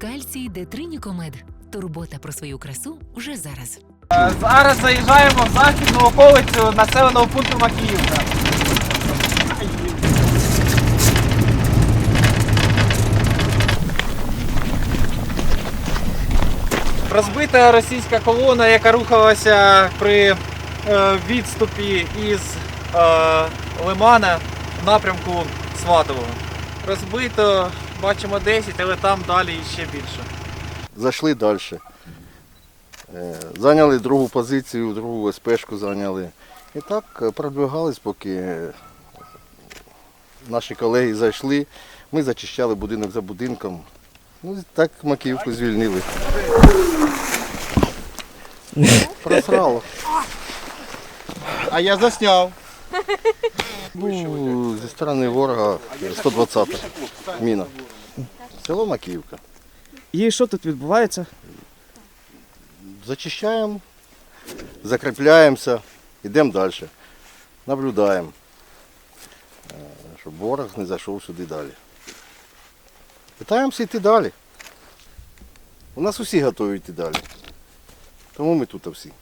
Кальцій Детринікомед. Турбота про свою красу вже зараз. Зараз заїжджаємо в західну околицю населеного пункту Макіївка. Розбита російська колона, яка рухалася при е, відступі із е, Лимана в напрямку Сватового. Розбито, бачимо 10, але там далі ще більше. Зайшли далі. Е, Зайняли другу позицію, другу СПшку зайняли. І так е, продвигались, поки е, наші колеги зайшли. Ми зачищали будинок за будинком. Ну, і так Макіївку звільнили. Просрало. А я засняв. Ну, зі сторони ворога 120 міна. Село Макіївка. І що тут відбувається? Зачищаємо, закріпляємося, йдемо далі. Наблюдаємо, е, щоб ворог не зайшов сюди далі. Питаємося йти далі. У нас усі готові йти далі. Тому ми тут всі.